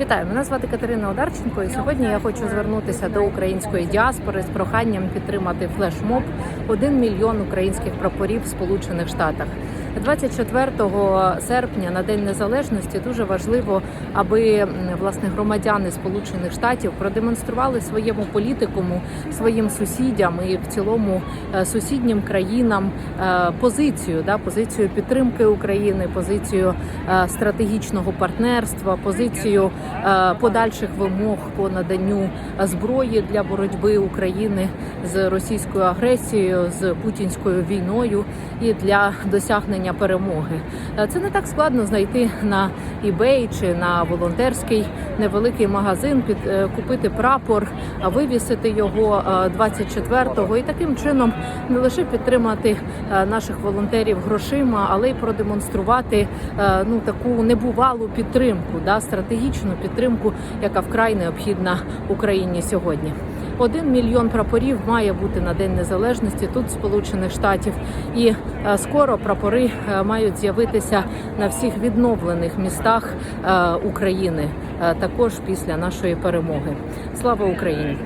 Вітаю, мене звати Катерина Одарченко, і сьогодні я хочу звернутися до української діаспори з проханням підтримати флешмоб «1 мільйон українських прапорів в Сполучених Штатах. 24 серпня на День Незалежності дуже важливо, аби власне громадяни Сполучених Штатів продемонстрували своєму політикуму, своїм сусідям і в цілому е, сусіднім країнам е, позицію, да, позицію підтримки України, позицію е, стратегічного партнерства, позицію подальших вимог по наданню зброї для боротьби України з російською агресією, з путінською війною і для досягнення перемоги. Е, Це не так складно знайти на eBay чи на волонтерський невеликий магазин, під е, купити прапор, вивісити його е, 24-го і таким чином не лише підтримати е, наших волонтерів грошима, але й продемонструвати е, ну таку небувалу підтримку, да стратегічну підтримку, яка вкрай необхідна Україні сьогодні. Один мільйон прапорів має бути на День Незалежності тут, Сполучених Штатів, і е, скоро прапори е, мають з'явитися на всіх відновлених містах е, України, також після нашої перемоги. Слава Україні!